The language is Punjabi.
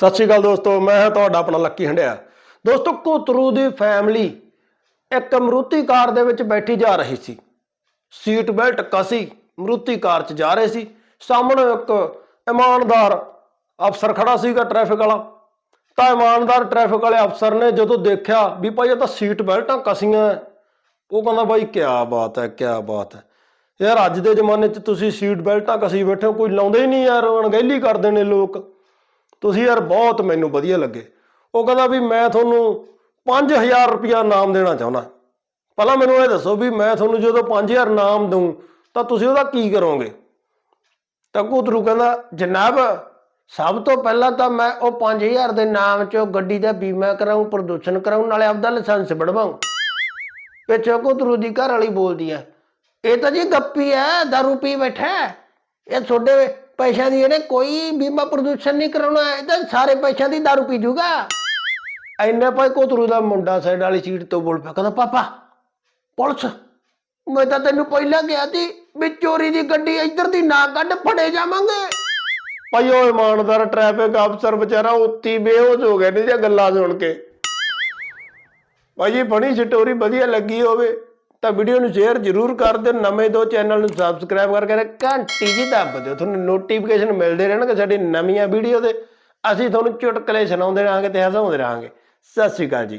ਸਤਿ ਸ਼੍ਰੀ ਅਕਾਲ ਦੋਸਤੋ ਮੈਂ ਹਾਂ ਤੁਹਾਡਾ ਆਪਣਾ ਲੱਕੀ ਹੰਡਿਆ। ਦੋਸਤੋ ਕੋਤਰੂ ਦੀ ਫੈਮਿਲੀ ਇੱਕ ਮਰੂਤੀ ਕਾਰ ਦੇ ਵਿੱਚ ਬੈਠੀ ਜਾ ਰਹੀ ਸੀ। ਸੀਟ ਬੈਲਟ ਕਸੀ ਮਰੂਤੀ ਕਾਰ 'ਚ ਜਾ ਰਹੇ ਸੀ। ਸਾਹਮਣੇ ਇੱਕ ਇਮਾਨਦਾਰ ਅਫਸਰ ਖੜਾ ਸੀਗਾ ਟ੍ਰੈਫਿਕ ਵਾਲਾ। ਤਾਂ ਇਮਾਨਦਾਰ ਟ੍ਰੈਫਿਕ ਵਾਲੇ ਅਫਸਰ ਨੇ ਜਦੋਂ ਦੇਖਿਆ ਵੀ ਭਾਈ ਇਹ ਤਾਂ ਸੀਟ ਬੈਲਟਾਂ ਕਸੀਆਂ ਹੈ, ਉਹ ਕਹਿੰਦਾ ਬਾਈ ਕੀ ਬਾਤ ਹੈ ਕੀ ਬਾਤ ਹੈ ਯਾਰ ਅੱਜ ਦੇ ਜ਼ਮਾਨੇ 'ਚ ਤੁਸੀਂ ਸੀਟ ਬੈਲਟਾਂ ਕਸੀ ਬੈਠੇ ਹੋ ਕੋਈ ਲਾਉਂਦੇ ਹੀ ਨਹੀਂ ਯਾਰ ਅਣਗਹਿਲੀ ਕਰਦੇ ਨੇ ਲੋਕ। ਤੁਸੀਂ ਯਾਰ ਬਹੁਤ ਮੈਨੂੰ ਵਧੀਆ ਲੱਗੇ। ਉਹ ਕਹਿੰਦਾ ਵੀ ਮੈਂ ਤੁਹਾਨੂੰ 5000 ਰੁਪਇਆ ਨਾਮ ਦੇਣਾ ਚਾਹੁੰਦਾ। ਪਹਿਲਾਂ ਮੈਨੂੰ ਇਹ ਦੱਸੋ ਵੀ ਮੈਂ ਤੁਹਾਨੂੰ ਜਦੋਂ 5000 ਨਾਮ ਦਊਂ, ਤਾਂ ਤੁਸੀਂ ਉਹਦਾ ਕੀ ਕਰੋਗੇ? ਤਾਂ ਘੁਤਰੂ ਕਹਿੰਦਾ, ਜਨਾਬ, ਸਭ ਤੋਂ ਪਹਿਲਾਂ ਤਾਂ ਮੈਂ ਉਹ 5000 ਦੇ ਨਾਮ ਚੋਂ ਗੱਡੀ ਦਾ ਬੀਮਾ ਕਰਾਉਂ ਪ੍ਰਦੂਸ਼ਣ ਕਰਾਉਂ ਨਾਲੇ ਆਪਦਾ ਲਾਇਸੈਂਸ ਬਣਵਾਉਂ ਪਿੱਛੋਂ ਘੁਤਰੂ ਦੀ ਘਰ ਵਾਲੀ ਬੋਲਦੀ ਆ, ਇਹ ਤਾਂ ਜੀ ਗੱਪੀ ਐ, ਦਾਰੂ ਪੀ ਬੈਠਾ ਇਹ ਤੁਹਾਡੇ ਪੈਸਿਆਂ ਦੀ ਇਹਨੇ ਕੋਈ ਬੀਮਾ ਪ੍ਰਦੂਸ਼ਣ ਨਹੀਂ ਕਰਾਉਣਾ, ਇਹ ਤਾਂ ਸਾਰੇ ਪੈਸਿਆਂ ਦੀ ਦਾਰੂ ਪੀ ਜੂਗਾ। ਐਨੇ ਭਾਈ ਕੋਤਰੂ ਦਾ ਮੁੰਡਾ ਸਾਈਡ ਵਾਲੀ ਸੀਟ ਤੋਂ ਬੋਲ ਪਿਆ, ਕਹਿੰਦਾ, ਪਾਪਾ, ਪੁਲਿਸ, ਮੈਂ ਤਾਂ ਤੈਨੂੰ ਪਹਿਲਾਂ ਕਿਹਾ ਸੀ ਵੀ ਚੋਰੀ ਦੀ ਗੱਡੀ ਇੱਧਰ ਦੀ ਨਾ ਕੱਢ, ਫੜੇ ਜਾਵਾਂਗੇ। ਭਾਈ, ਉਹ ਇਮਾਨਦਾਰ ਟ੍ਰੈਫਿਕ ਅਫਸਰ ਵਿਚਾਰਾ ਉੱਤੀ ਬੇਹੋਸ਼ ਹੋ ਗਿਆ ਨਹੀਂ ਜਾਂ ਗੱਲਾਂ ਸੁਣ ਕੇ। ਭਾਈ ਜੀ ਬਣੀ ਸਟੋਰੀ ਵਧੀਆ ਲੱਗੀ ਹੋਵੇ। ਤਾਂ ਵੀਡੀਓ ਨੂੰ ਸ਼ੇਅਰ ਜ਼ਰੂਰ ਕਰ ਦਿਓ। ਨਵੇਂ ਦੋ ਚੈਨਲ ਨੂੰ ਸਬਸਕ੍ਰਾਈਬ ਕਰਕੇ ਘੰਟੀ ਜੀ ਦੱਬ ਦਿਓ। ਤੁਹਾਨੂੰ ਨੋਟੀਫਿਕੇਸ਼ਨ ਮਿਲਦੇ ਰਹਿਣਗੇ ਸਾਡੀ ਨਵੀਆਂ ਵੀਡੀਓ ਦੇ। ਅਸੀਂ ਤੁਹਾਨੂੰ ਚੁਟਕਲੇ ਸੁਣਾਉਂਦੇ ਰਹਾਂਗੇ ਤੇ ਹਸਾਉਂਦੇ ਰਹਾਂਗੇ। ਸਤਿ ਸ਼੍ਰੀ ਅਕਾਲ ਜੀ।